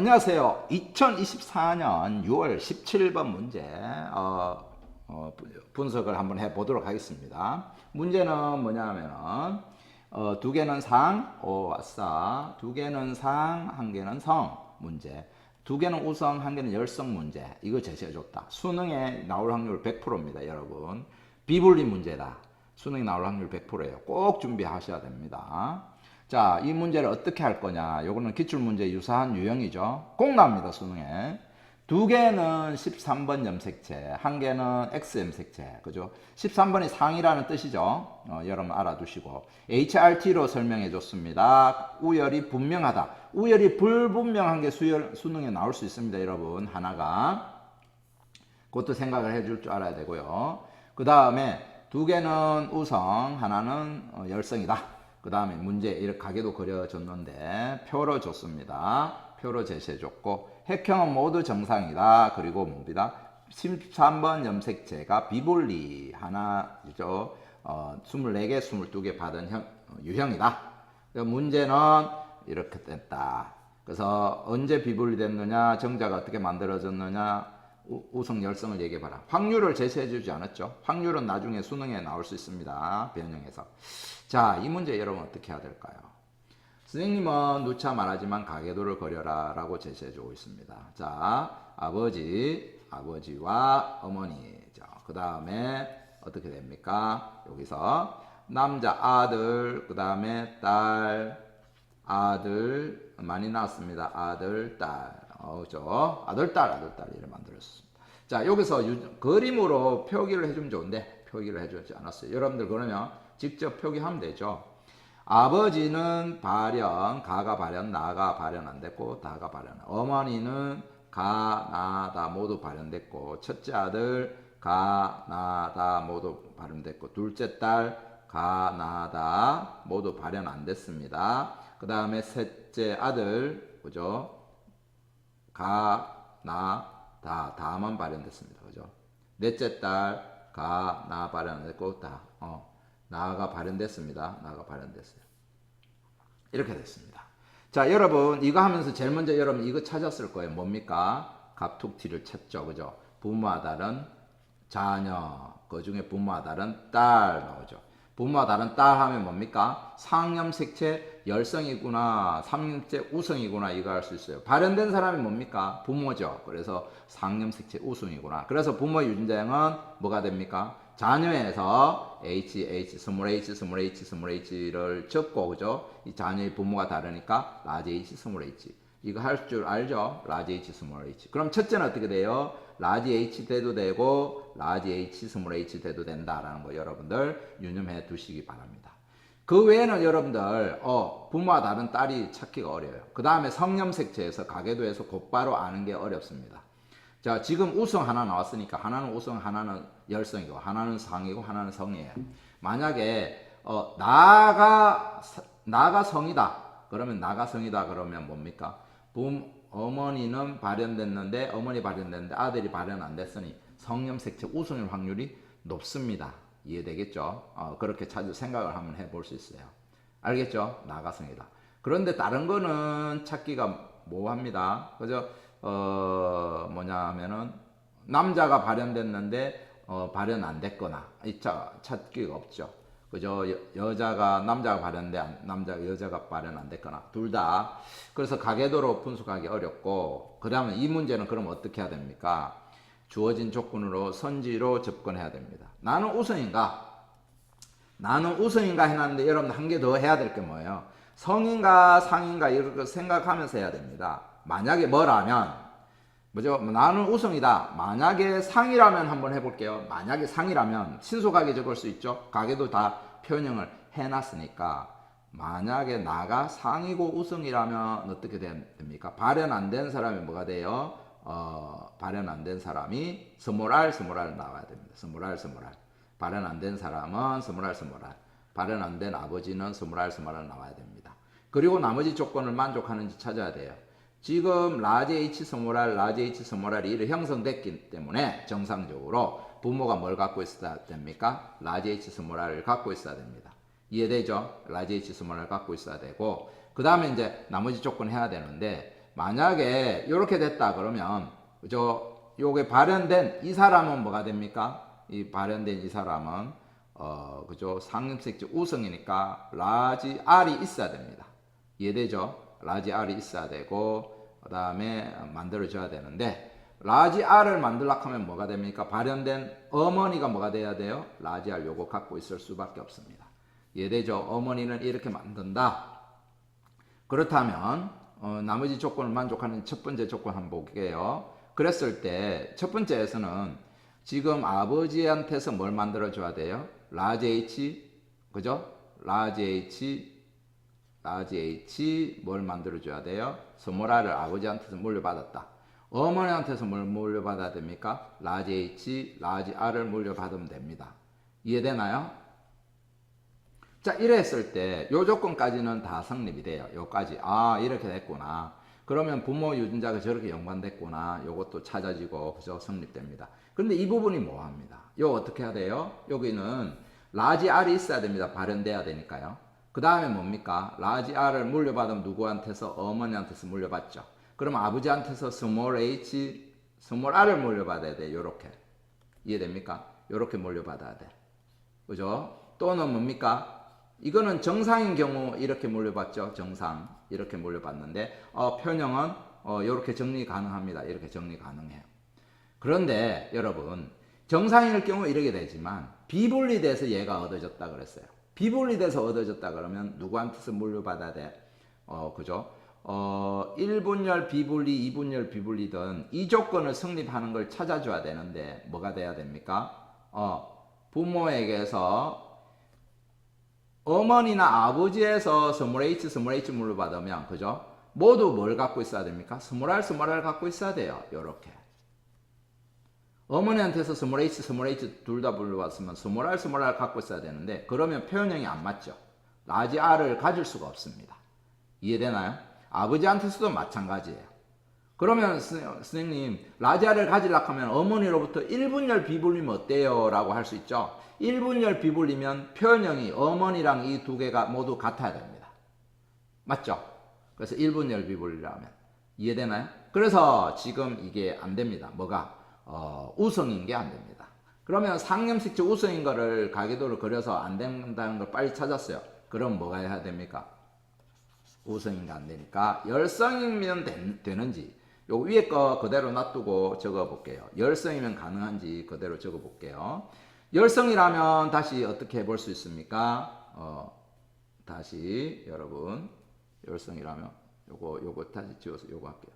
안녕하세요. 2024년 6월 17번 문제 어, 어, 분- 분석을 한번 해보도록 하겠습니다. 문제는 뭐냐면은 어, 두 개는 상, 오 아싸. 두 개는 상, 한 개는 성 문제. 두 개는 우성, 한 개는 열성 문제. 이거 제시해줬다. 수능에 나올 확률 100%입니다, 여러분. 비불리 문제다. 수능에 나올 확률 100%예요. 꼭 준비하셔야 됩니다. 자, 이 문제를 어떻게 할 거냐. 요거는 기출문제 유사한 유형이죠. 꼭 나옵니다, 수능에. 두 개는 13번 염색체, 한 개는 X 염색체. 그죠? 13번이 상이라는 뜻이죠. 어, 여러분 알아두시고. HRT로 설명해 줬습니다. 우열이 분명하다. 우열이 불분명한 게 수열, 수능에 나올 수 있습니다, 여러분. 하나가. 그것도 생각을 해 줄 줄 알아야 되고요. 그 다음에 두 개는 우성, 하나는 어, 열성이다. 그 다음에 문제 이렇게 가게도 그려줬는데 표로 줬습니다. 표로 제시해줬고 핵형은 모두 정상이다. 그리고 뭡니다. 13번 염색체가 비볼리 하나죠. 어, 24개, 22개 받은 형, 어, 유형이다. 문제는 이렇게 됐다. 그래서 언제 비불이 됐느냐, 정자가 어떻게 만들어졌느냐, 우- 우성 열성을 얘기해봐라. 확률을 제시해주지 않았죠. 확률은 나중에 수능에 나올 수 있습니다. 변형해서. 자, 이 문제 여러분 어떻게 해야 될까요? 선생님은 누차 말하지만 가계도를 그려라 라고 제시해주고 있습니다. 자, 아버지, 아버지와 어머니. 자, 그 다음에 어떻게 됩니까? 여기서 남자 아들, 그 다음에 딸, 아들, 많이 나왔습니다. 아들, 딸. 어, 죠 아들, 딸, 아들, 딸. 이를 만들었습니다. 자, 여기서 유- 그림으로 표기를 해주면 좋은데, 표기를 해주지 않았어요. 여러분들 그러면 직접 표기하면 되죠. 아버지는 발현, 가가 발현, 나가 발현 안 됐고, 다가 발현. 어머니는 가, 나, 다 모두 발현됐고, 첫째 아들, 가, 나, 다 모두 발현됐고, 둘째 딸, 가, 나, 다 모두 발현 안 됐습니다. 그 다음에 셋째 아들, 그죠? 가, 나, 다, 다만 발현됐습니다. 그죠? 넷째 딸, 가, 나 발현 안 됐고, 다, 어, 나가 발현됐습니다. 나가 발현됐어요. 이렇게 됐습니다. 자, 여러분, 이거 하면서 제일 먼저 여러분 이거 찾았을 거예요. 뭡니까? 갑툭튀를 찾죠. 그죠? 부모와 다른 자녀, 그 중에 부모와 다른 딸 나오죠. 부모와 다른 딸 하면 뭡니까? 상염색체 열성이구나, 삼염체 우성이구나 이거 할수 있어요. 발현된 사람이 뭡니까? 부모죠. 그래서 상염색체 우성이구나. 그래서 부모 유전자형은 뭐가 됩니까? 자녀에서 H, H, 스몰 H, 스몰 H, 스몰 H를 적고 그죠? 이 자녀의 부모가 다르니까 라지 H, 스몰 H. 이거 할 줄 알죠? 라지 H, 스몰 H. 그럼 첫째는 어떻게 돼요? 라지 H 돼도 되고 라지 H, 스몰 H 돼도 된다라는 거 여러분들 유념해 두시기 바랍니다. 그 외에는 여러분들 어, 부모와 다른 딸이 찾기가 어려워요. 그 다음에 성염색체에서 가계도에서 곧바로 아는 게 어렵습니다. 자, 지금 우성 하나 나왔으니까 하나는 우성, 하나는 열성이고 하나는 상이고 하나는 성이에요. 만약에 어, 나가 사- 나가 성이다. 그러면 나가 성이다 그러면 뭡니까? 부 어머니는 발현됐는데 어머니 발현됐는데 아들이 발현 안 됐으니 성염색체 우성일 확률이 높습니다. 이해되겠죠? 어, 그렇게 찾을 생각을 한번 해볼 수 있어요. 알겠죠? 나가성이다. 그런데 다른 거는 찾기가 모호합니다. 그죠? 어, 뭐냐 하면은 남자가 발현됐는데 어, 발현 안 됐거나 찾기가 없죠. 그죠? 여, 여자가 남자가 발현돼 안- 남자가 여자가 발현 안 됐거나 둘 다. 그래서 가계도로 분석하기 어렵고 그다음에 이 문제는 그럼 어떻게 해야 됩니까? 주어진 조건으로 선지로 접근해야 됩니다. 나는 우선인가? 나는 우성인가 해놨는데 여러분 한 개 더 해야 될 게 뭐예요? 성인가 상인가 이렇게 생각하면서 해야 됩니다. 만약에 뭐라면 뭐죠? 나는 우성이다. 만약에 상이라면 한번 해볼게요. 만약에 상이라면 신속하게 적을 수 있죠. 가게도 다 표현형을 해놨으니까 만약에 나가 상이고 우성이라면 어떻게 됩니까? 발현 안 된 사람이 뭐가 돼요? 어, 발현 안 된 사람이 스몰알 스몰알 나와야 됩니다. 스몰알 스몰알. 발현 안 된 사람은 스몰알 스몰알. 발현 안 된 아버지는 스몰알 스몰알 나와야 됩니다. 그리고 나머지 조건을 만족하는지 찾아야 돼요. 지금 라지 H 스몰알, 라지 H 스몰알이 이를 형성됐기 때문에 정상적으로 부모가 뭘 갖고 있어야 됩니까? 라지 H 스몰알을 갖고 있어야 됩니다. 이해되죠? 라지 H 스몰알 갖고 있어야 되고 그 다음에 이제 나머지 조건 해야 되는데 만약에 이렇게 됐다 그러면 그죠? 요게 발현된 이 사람은 뭐가 됩니까? 이 발현된 이 사람은 어 그죠? 상임색지 우성이니까 라지 R이 있어야 됩니다. 이해되죠? 라지 R이 있어야 되고 그 다음에 만들어줘야 되는데 라지 R을 만들려고 하면 뭐가 됩니까? 발현된 어머니가 뭐가 돼야 돼요? 라지 R 요거 갖고 있을 수밖에 없습니다. 이해되죠? 어머니는 이렇게 만든다. 그렇다면 어, 나머지 조건을 만족하는 첫 번째 조건 한번 볼게요. 그랬을 때 첫 번째에서는 지금 아버지한테서 뭘 만들어 줘야 돼요? 라지 H 그죠? 라지 H 라지 H 뭘 만들어 줘야 돼요? 스모라를 아버지한테서 물려받았다. 어머니한테서 뭘 물려받아야 됩니까? 라지 H, 라지 R을 물려받으면 됩니다. 이해되나요? 자, 이랬을 때, 요 조건까지는 다 성립이 돼요. 요까지. 아, 이렇게 됐구나. 그러면 부모 유전자가 저렇게 연관됐구나. 요것도 찾아지고, 그죠? 성립됩니다. 근데 이 부분이 뭐 합니다? 요 어떻게 해야 돼요? 여기는 라지 R이 있어야 됩니다. 발현돼야 되니까요. 그 다음에 뭡니까? 라지 R을 물려받으면 누구한테서? 어머니한테서 물려받죠. 그럼 아버지한테서 스몰 h, 스몰 r을 물려받아야 돼. 요렇게. 이해됩니까? 요렇게 물려받아야 돼. 그죠? 또는 뭡니까? 이거는 정상인 경우 이렇게 물려받죠. 정상. 이렇게 물려받는데, 어, 편형은, 어, 요렇게 정리 가능합니다. 이렇게 정리 가능해요. 그런데 여러분, 정상일 경우 이렇게 되지만, 비분리돼서 얘가 얻어졌다 그랬어요. 비분리돼서 얻어졌다 그러면 누구한테서 물려받아야 돼? 어, 그죠? 어, 1분열 비분리, 2분열 비분리든 이 조건을 성립하는 걸 찾아줘야 되는데 뭐가 돼야 됩니까? 어, 부모에게서 어머니나 아버지에서 스몰 H, 스몰 H 물려받으면 그죠? 모두 뭘 갖고 있어야 됩니까? 스몰 R, 스몰 R 갖고 있어야 돼요. 요렇게. 어머니한테서 스몰 H, 스몰 H 둘다 물려받으면 스몰 R, 스몰 R 갖고 있어야 되는데 그러면 표현형이 안 맞죠. 라지 R을 가질 수가 없습니다. 이해되나요? 아버지한테서도 마찬가지예요. 그러면 스- 선생님 라지아를 가지려고 하면 어머니로부터 1분열 비불리면 어때요? 라고 할 수 있죠. 1분열 비불리면 표현형이 어머니랑 이 두 개가 모두 같아야 됩니다. 맞죠? 그래서 1분열 비불리라면 이해되나요? 그래서 지금 이게 안 됩니다. 뭐가? 어, 우성인 게 안 됩니다. 그러면 상염식체 우성인 거를 가계도를 그려서 안 된다는 걸 빨리 찾았어요. 그럼 뭐가 해야 됩니까? 우성인가 안 되니까 열성이면 된- 되는지 요 위에 거 그대로 놔두고 적어 볼게요. 열성이면 가능한지 그대로 적어 볼게요. 열성이라면 다시 어떻게 해볼 수 있습니까? 어, 다시 여러분 열성이라면 요거 요거 다시 지워서 요거 할게요.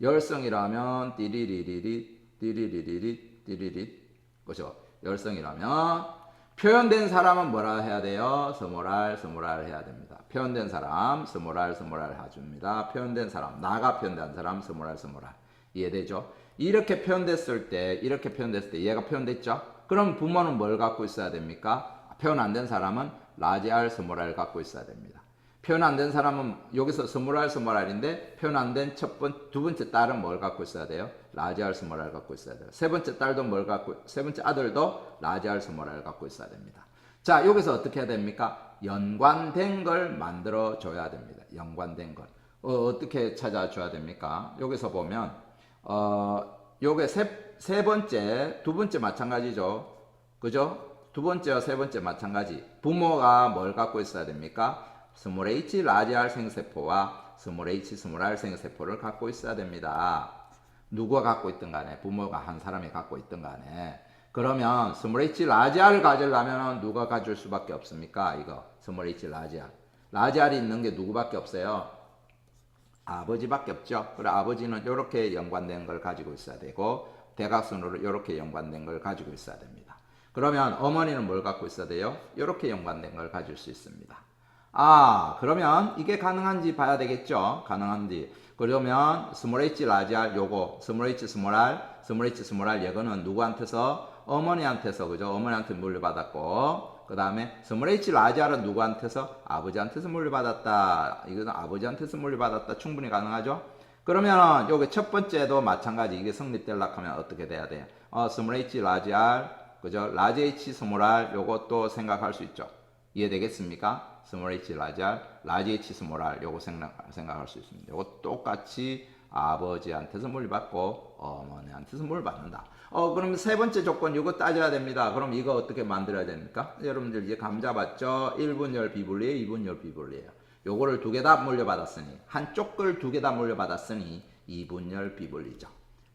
열성이라면 띠리리리리 띠리리리리 띠리리 그죠? 열성이라면 표현된 사람은 뭐라 해야 돼요? 스모랄 스모랄 해야 됩니다. 표현된 사람 스모랄 스모랄 해줍니다. 표현된 사람 나가 표현된 사람 스모랄 스모랄 이해되죠? 이렇게 표현됐을 때 이렇게 표현됐을 때 얘가 표현됐죠? 그럼 부모는 뭘 갖고 있어야 됩니까? 표현 안 된 사람은 라지 R 스모랄 갖고 있어야 됩니다. 표현 안 된 사람은 여기서 스몰알 스몰알인데 표현 안 된 첫 번, 두 번째 딸은 뭘 갖고 있어야 돼요? 라지알 스몰알 갖고 있어야 돼요. 세 번째 딸도 뭘 갖고, 세 번째 아들도 라지알 스몰알 갖고 있어야 됩니다. 자, 여기서 어떻게 해야 됩니까? 연관된 걸 만들어 줘야 됩니다. 연관된 걸. 어, 어떻게 찾아줘야 됩니까? 여기서 보면, 어, 요게 세, 세 번째, 두 번째 마찬가지죠. 그죠? 두 번째와 세 번째 마찬가지. 부모가 뭘 갖고 있어야 됩니까? 스몰 h 라지 R 생세포와 스몰 h 스몰 R 생세포를 갖고 있어야 됩니다. 누가 갖고 있든 간에 부모가 한 사람이 갖고 있든 간에 그러면 스몰 h 라지 R을 가지려면 누가 가질 수밖에 없습니까? 이거 스몰 h 라지 R. 라지 R이 있는 게 누구밖에 없어요? 아버지밖에 없죠. 그래 아버지는 이렇게 연관된 걸 가지고 있어야 되고 대각선으로 이렇게 연관된 걸 가지고 있어야 됩니다. 그러면 어머니는 뭘 갖고 있어야 돼요? 이렇게 연관된 걸 가질 수 있습니다. 아, 그러면 이게 가능한지 봐야 되겠죠? 가능한지. 그러면 스몰 h 라지 R 요거 스몰 h 스몰 r 스몰 h 스몰 r 이거는 누구한테서 어머니한테서 그죠? 어머니한테 물려받았고 그 다음에 스몰 h 라지 R은 누구한테서 아버지한테서 물려받았다. 이거는 아버지한테서 물려받았다. 충분히 가능하죠? 그러면 요게 첫 번째도 마찬가지 이게 성립되려고 하면 어떻게 돼야 돼요? 어, 스몰 h 라지 R 그죠? 라지 h 스몰 r 요것도 생각할 수 있죠. 이해되겠습니까? 스몰 h 라지 라지 h 스몰 r 요거 생각, 생각할 수 있습니다. 요거 똑같이 아버지한테서 물려받고 어머니한테서 물려받는다. 어 그럼 세 번째 조건 이거 따져야 됩니다. 그럼 이거 어떻게 만들어야 됩니까? 여러분들 이제 감 잡았죠? 1분열 비분리에 2분열 비분리예요. 요거를 두 개 다 물려받았으니 한쪽 걸 두 개 다 물려받았으니 2분열 비분리죠.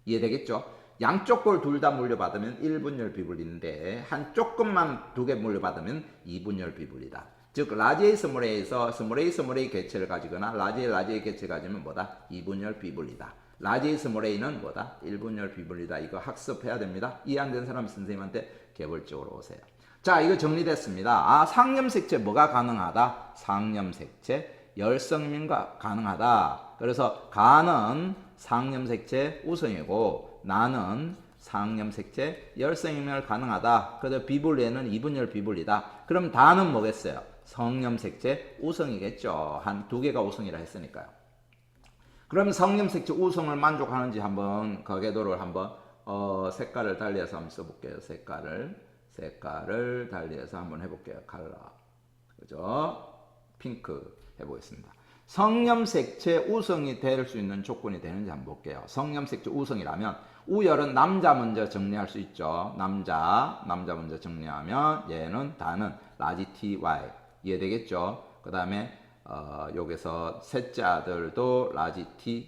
이해되겠죠? 양쪽 걸둘다 물려받으면 1분열 비분리인데 한쪽 것만 두 개 물려받으면 2분열 비분리다. 즉 라지의 스몰에서 스몰의 스몰의 개체를 가지거나 라지의 라지의 개체를 가지면 뭐다? 2분열 비분리다. 라지의 스몰에는 뭐다? 1분열 비분리다. 이거 학습해야 됩니다. 이해 안 되는 사람 선생님한테 개별적으로 오세요. 자, 이거 정리됐습니다. 아, 상염색체 뭐가 가능하다? 상염색체 열성민과 가능하다. 그래서 가는 상염색체 우성이고 나는 상염색체 열성이면 가능하다. 그래서 비분리에는 이분열 비분리다. 그럼 다는 뭐겠어요? 성염색체 우성이겠죠. 한 두 개가 우성이라 했으니까요. 그러면 성염색체 우성을 만족하는지 한번 그 궤도를 한번 어, 색깔을 달리해서 한번 써볼게요. 색깔을 색깔을 달리해서 한번 해볼게요. 컬러 그죠? 핑크 해보겠습니다. 성염색체 우성이 될 수 있는 조건이 되는지 한번 볼게요. 성염색체 우성이라면 우열은 남자 먼저 정리할 수 있죠. 남자 남자 먼저 정리하면 얘는 다는 라지 ty 이해되겠죠? 그 다음에 어, 여기서 셋째 아들도 라지 ty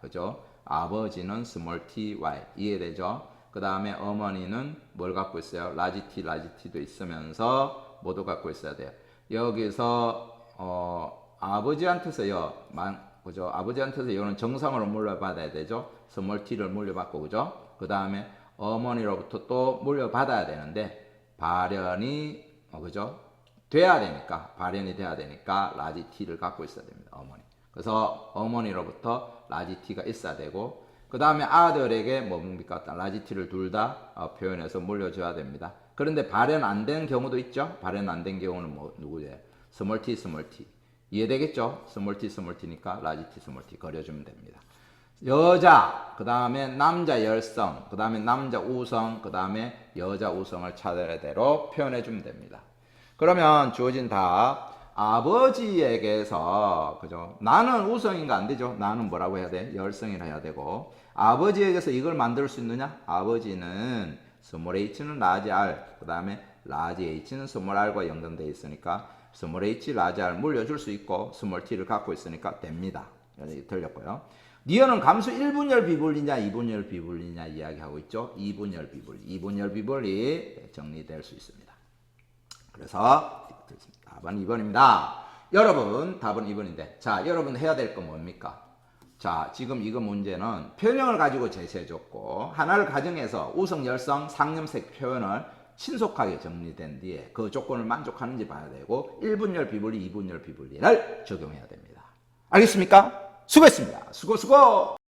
그죠? 아버지는 스몰 ty 이해되죠? 그 다음에 어머니는 뭘 갖고 있어요? 라지 t 라지 t도 있으면서 뭐도 갖고 있어야 돼요. 여기서 어, 아버지한테서요, 만, 그죠? 아버지한테서 이거는 정상으로 물려받아야 되죠. 스몰 t를 물려받고 그죠? 그 다음에 어머니로부터 또 물려받아야 되는데 발현이 어, 그죠? 돼야 되니까 발현이 돼야 되니까 라지 t를 갖고 있어야 됩니다. 어머니. 그래서 어머니로부터 라지 t가 있어야 되고 그 다음에 아들에게 뭡니까? 라지 t를 둘 다 표현해서 물려줘야 됩니다. 그런데 발현 안 된 경우도 있죠. 발현 안 된 경우는 뭐 누구예요? 스몰 t 스몰 t 이해되겠죠? 스몰 t 스몰 t니까 라지 t 스몰 t 그려주면 됩니다. 여자, 그 다음에 남자 열성, 그 다음에 남자 우성, 그 다음에 여자 우성을 차례대로 표현해 주면 됩니다. 그러면 주어진 답 아버지에게서 그죠? 나는 우성인가 안 되죠? 나는 뭐라고 해야 돼? 열성이라 해야 되고 아버지에게서 이걸 만들 수 있느냐? 아버지는 스몰 h는 라지 r 그 다음에 라지 h는 스몰 r과 연동되어 있으니까 스몰 h 라지 r 물려줄 수 있고 스몰 t를 갖고 있으니까 됩니다. 여기 틀렸고요. 니어는 감수 1분열 비분리냐 2분열 비분리냐 이야기하고 있죠. 2분열 비분리. 2분열 비분리 정리될 수 있습니다. 그래서 답은 2번입니다. 여러분 답은 2번인데 자 여러분 해야 될 건 뭡니까? 자 지금 이거 문제는 표현형을 가지고 제시해줬고 하나를 가정해서 우성, 열성, 상념색 표현을 신속하게 정리된 뒤에 그 조건을 만족하는지 봐야 되고 1분열 비분리, 2분열 비분리를 적용해야 됩니다. 알겠습니까? 수고했습니다. 수고 수고!